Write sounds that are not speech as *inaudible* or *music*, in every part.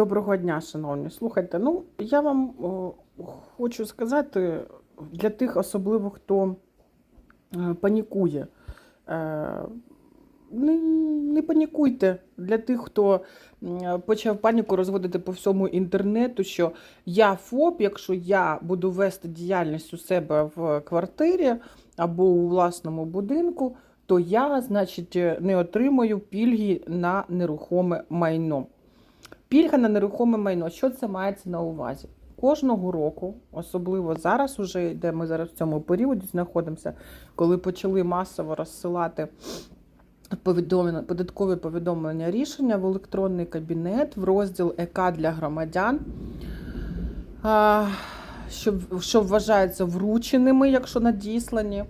Доброго дня, шановні. Слухайте, ну я вам хочу сказати для тих, особливо хто е, панікує. Е, не, не панікуйте для тих, хто почав паніку розводити по всьому інтернету, що я ФОП, якщо я буду вести діяльність у себе в квартирі або у власному будинку, то я, значить, не отримую пільги на нерухоме майно. Пільга на нерухоме майно. Що це мається на увазі? Кожного року, особливо зараз, уже де ми зараз в цьому періоді знаходимося, коли почали масово розсилати повідомлення, податкові повідомлення рішення в електронний кабінет, в розділ ЕК для громадян, що, що вважаються врученими, якщо надіслані.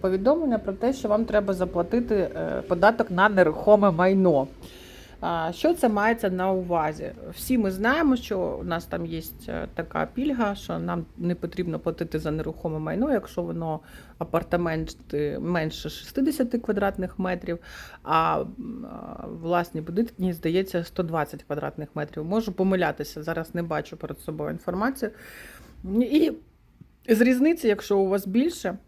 Повідомлення про те, що вам треба заплатити е, податок на нерухоме майно. Що це мається на увазі? Всі ми знаємо, що у нас там є е, така пільга, що нам не потрібно платити за нерухоме майно, якщо воно апартаменти менше 60 квадратних метрів, а, власні будинки, здається, 120 квадратних метрів. Можу помилятися, зараз не бачу перед собою інформацію. І з різниці, якщо у вас більше,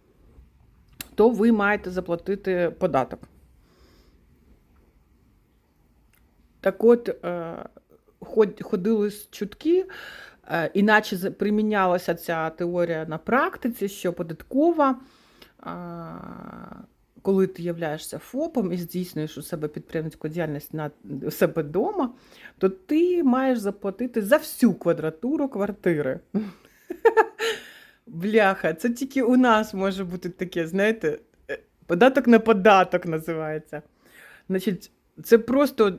то ви маєте заплатити податок. Так от, е, ходили чутки, е, іначе примінялася ця теорія на практиці, що податкова, е, коли ти являєшся ФОПом і здійснюєш у себе підприємницьку діяльність на себе вдома, то ти маєш заплатити за всю квадратуру квартири. *laughs* Бляха, це тільки у нас може бути таке, знаєте, податок на податок називається. Значить, це просто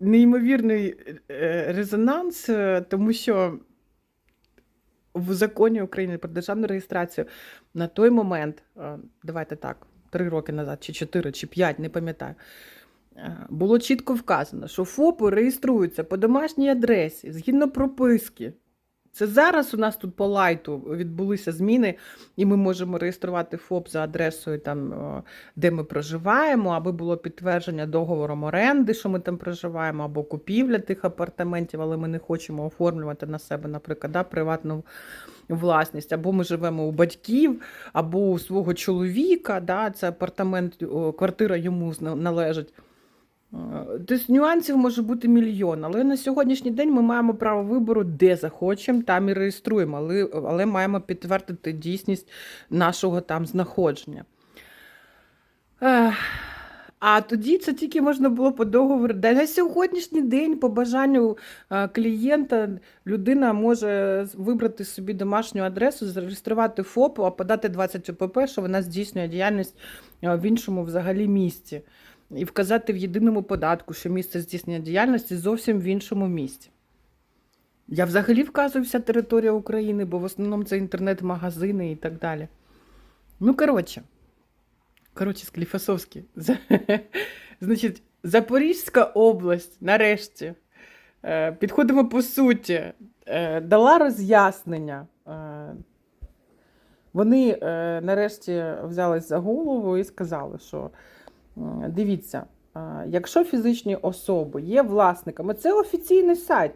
неймовірний е, резонанс, е, тому що в законі України про державну реєстрацію на той момент, е, давайте так, три роки назад, чи чотири, чи п'ять, не пам'ятаю, було чітко вказано, що ФОПи реєструються по домашній адресі згідно прописки. Це зараз у нас тут по лайту відбулися зміни, і ми можемо реєструвати ФОП за адресою, там, де ми проживаємо, аби було підтвердження договором оренди, що ми там проживаємо, або купівля тих апартаментів, але ми не хочемо оформлювати на себе, наприклад, да, приватну власність, або ми живемо у батьків, або у свого чоловіка, да, це апартамент, квартира йому належить. Тобто нюансів може бути мільйон, але на сьогоднішній день ми маємо право вибору, де захочемо, там і реєструємо, але, але маємо підтвердити дійсність нашого там знаходження. А тоді це тільки можна було по договору. Да на сьогоднішній день, по бажанню е, клієнта, людина може вибрати собі домашню адресу, зареєструвати ФОП, а подати 20 ОПП, що вона здійснює діяльність е, в іншому взагалі місці. І вказати в єдиному податку, що місце здійснення діяльності зовсім в іншому місці. Я взагалі вказую вся територія України, бо в основному це інтернет-магазини і так далі. Ну, коротше. Коротше, Скліфосовський. *laughs* Значить, Запорізька область, нарешті, е, підходимо по суті, е, дала роз'яснення. Е, Вони нарешті взялись за голову і сказали, що дивіться, якщо фізичні особи є власниками, це офіційний сайт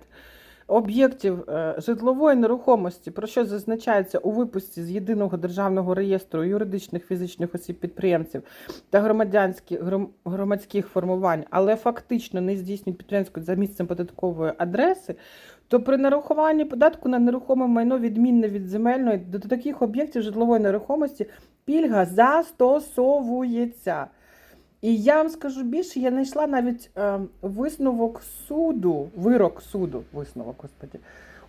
об'єктів е, житлової нерухомості, про що зазначається у випуску з єдиного державного реєстру юридичних фізичних осіб підприємців та громадянських громадських формувань, але фактично не здійснюють підприємську за місцем податкової адреси, то при нарахуванні податку на нерухоме майно відмінне від земельної до таких об'єктів житлової нерухомості пільга застосовується. І я вам скажу більше, я знайшла навіть е, висновок суду, вирок суду, висновок, господі,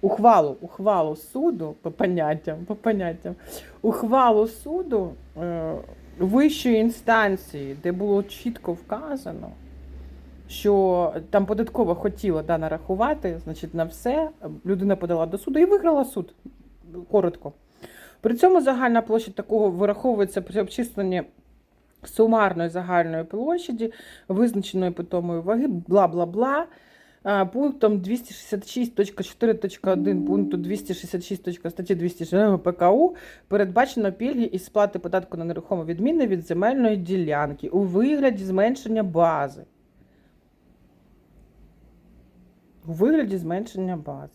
ухвалу, ухвалу суду по поняттям, по поняттям, ухвалу суду е, вищої інстанції, де було чітко вказано, що там податково хотіла да, нарахувати, значить, на все. Людина подала до суду і виграла суд. Коротко. При цьому загальна площа такого вираховується при обчисленні сумарної загальної площаді, визначеної питомої ваги, бла бла бла. Пунктом 266.4.1 пункту 266. статті 206 ПКУ передбачено пільги із сплати податку на нерухоме відмінне від земельної ділянки у вигляді зменшення бази. у вигляді зменшення бази.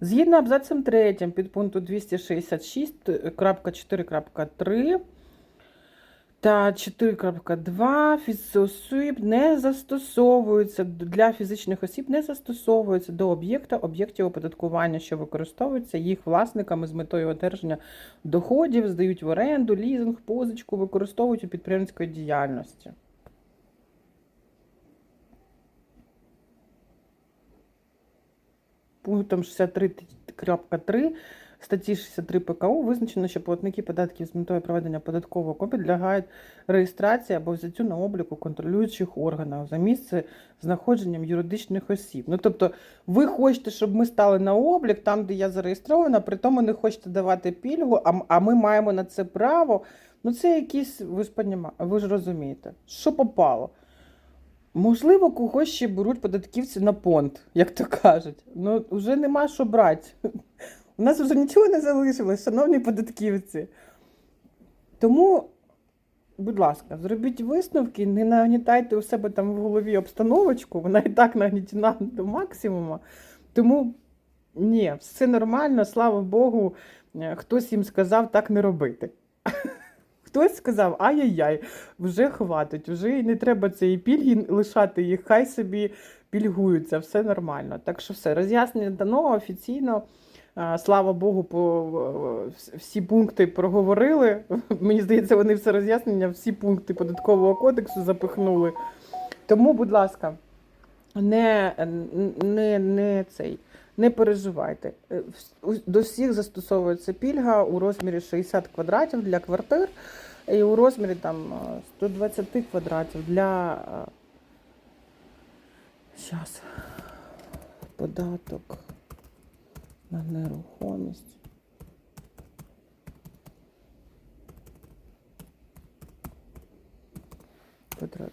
Згідно абзацем 3 підпункту 266.4.3 та 4.2 фізосіб не застосовуються для фізичних осіб, не застосовуються до об'єкта об'єктів оподаткування, що використовуються їх власниками з метою одержання доходів, здають в оренду, лізинг, позичку, використовують у підприємницької діяльності. Пунктом 63.3 статті 63 ПКУ визначено, що платники податків з метою проведення податкового КО підлягають реєстрації або взяттю на обліку контролюючих органів за місце знаходженням юридичних осіб. Ну тобто, ви хочете, щоб ми стали на облік там, де я зареєстрована, при тому не хочете давати пільгу, а, а ми маємо на це право. Ну це якісь, ви ж поніма, ви ж розумієте, що попало. Можливо, когось ще беруть податківці на понт, як то кажуть. Ну, вже нема що брати. У нас вже нічого не залишилось, шановні податківці. Тому, будь ласка, зробіть висновки, не нагнітайте у себе там в голові обстановочку, вона і так нагнітена до максимуму. Тому ні, все нормально, слава Богу, е, хтось їм сказав так не робити. *laughs* Хтось сказав, ай-яй-яй, вже хватить, вже не треба цієї пільги лишати їх, хай собі пільгуються, все нормально. Так що все, роз'яснення дано офіційно. Слава Богу, по е, всі пункти проговорили. *laughs* Мені здається, вони все роз'яснення, всі пункти податкового кодексу запихнули. Тому, будь ласка, не, не, не цей. Не переживайте. Е, До всіх застосовується пільга у розмірі 60 квадратів для квартир і у розмірі там е, 120 квадратів для зараз податок на нерухомість. Квадратура.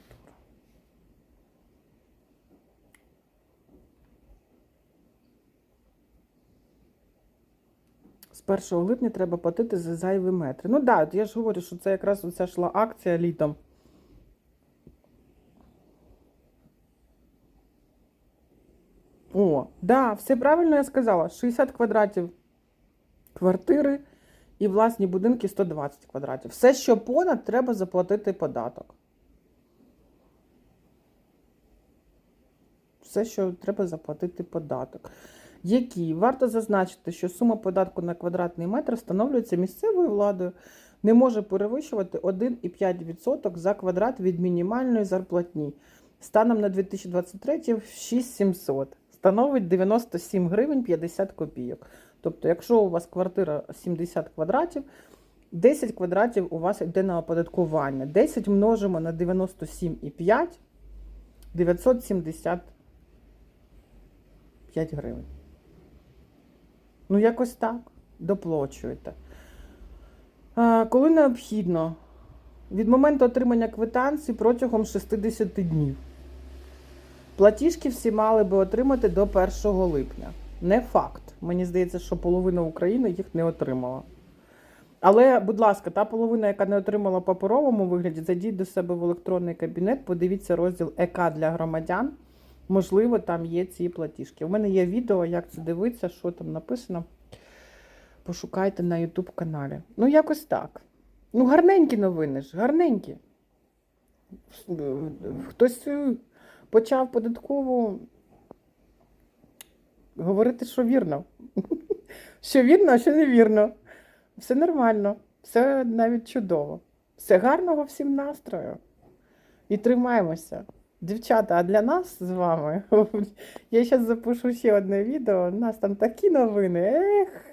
З 1 липня треба платити за зайві метри. Ну так, да, я ж говорю, що це якраз оця йшла акція літом. Да, все правильно я сказала. 60 квадратів квартири і власні будинки 120 квадратів. Все, що понад, треба заплатити податок. Все, що треба заплатити податок. Які варто зазначити, що сума податку на квадратний метр встановлюється місцевою владою, не може перевищувати 1,5% за квадрат від мінімальної зарплатні. Станом на 2023 6700 становить 97 гривень 50 копійок. Тобто, якщо у вас квартира 70 квадратів, 10 квадратів у вас йде на оподаткування. 10 множимо на 97,5 975 гривень. Ну, якось так. Доплачуєте. Коли необхідно, від моменту отримання квитанції протягом 60 днів. Платіжки всі мали би отримати до 1 липня. Не факт. Мені здається, що половина України їх не отримала. Але, будь ласка, та половина, яка не отримала в паперовому вигляді, зайдіть до себе в електронний кабінет, подивіться розділ ЕК для громадян. Можливо, там є ці платіжки. У мене є відео, як це дивитися, що там написано. Пошукайте на YouTube каналі. Ну, якось так. Ну, гарненькі новини ж, гарненькі. Хтось е, почав податкову говорити, що вірно. *laughs* Що вірно, а що не вірно. Все нормально, все навіть чудово. Все гарного всім настрою. І тримаємося. Дівчата, а для нас з вами *laughs* я зараз запишу ще одне відео. У нас там такі новини. Ех.